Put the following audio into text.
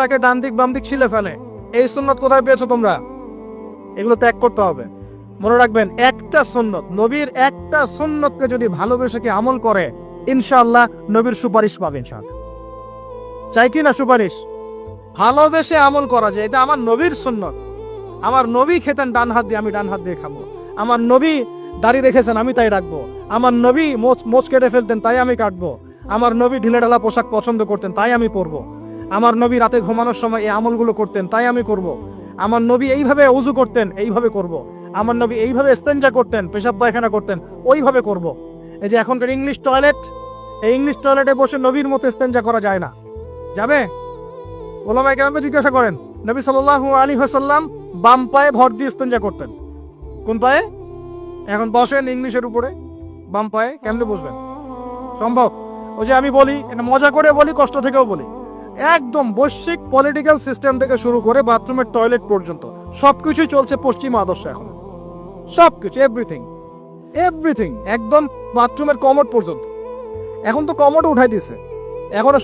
রাখে ডান দিক বাম দিক ছিলে ফেলে। এই সুন্নত কোথায় পেয়েছ তোমরা? এগুলো ত্যাগ করতে হবে। মনে রাখবেন, একটা সুন্নত, নবীর একটা সুন্নতকে যদি ভালোবেসে কি আমল করে, ইনশাআল্লাহ নবীর সুপারিশ পাবে ইনশাআল্লাহ। চাই কি না সুপারিশ? ভালোবেসে আমল করা যায়। এটা আমার নবীর সুন্নত। আমার নবী খেতেন ডান হাত দিয়ে, আমি ডান হাত দিয়ে খাব। আমার নবী দাড়ি রেখেছেন, আমি তাই রাখব। আমার নবী মোচ মোচ কেটে ফেলতেন, তাই আমি কাটবো। আমার নবী ঢিলেঢালা পোশাক পছন্দ করতেন, তাই আমি পরবো। আমার নবী রাতে ঘুমানোর সময় এই আমলগুলো করতেন, তাই আমি করব। আমার নবী এইভাবে উজু করতেন, এইভাবে করব। আমার নবী এইভাবে স্তেঞ্জা করতেন, পেশাব পায়খানা করতেন, ওইভাবে করব। এই যে এখনকার ইংলিশ টয়লেট, এই ইংলিশ টয়লেটে বসে নবীর মতো স্তেঞ্জা করা যায় না। যাবে? ওলামাই কেরামকে জিজ্ঞাসা করেন, নবী সাল্লাল্লাহু আলী হাসাল্লাম বাম পায়ে ভর দিয়ে স্তেঞ্জা করতেন। কোন পায়ে? এখন বসেন ইংলিশের উপরে, বাম পায়ে কেমনে বসবেন? সম্ভব? ওই যে আমি বলি, এটা মজা করে বলি, কষ্ট থেকেও বলি। একদম বৈশ্বিক পলিটিক্যাল সিস্টেম থেকে শুরু করে বাথরুমের টয়লেট পর্যন্ত। সবকিছুই চলছে পশ্চিম আদর্শ এখন। সবকিছু এভরিথিং এভরিথিং একদম বাথরুমের কমট পর্যন্ত। এখন তো কমট উঠাই দিছে। এখন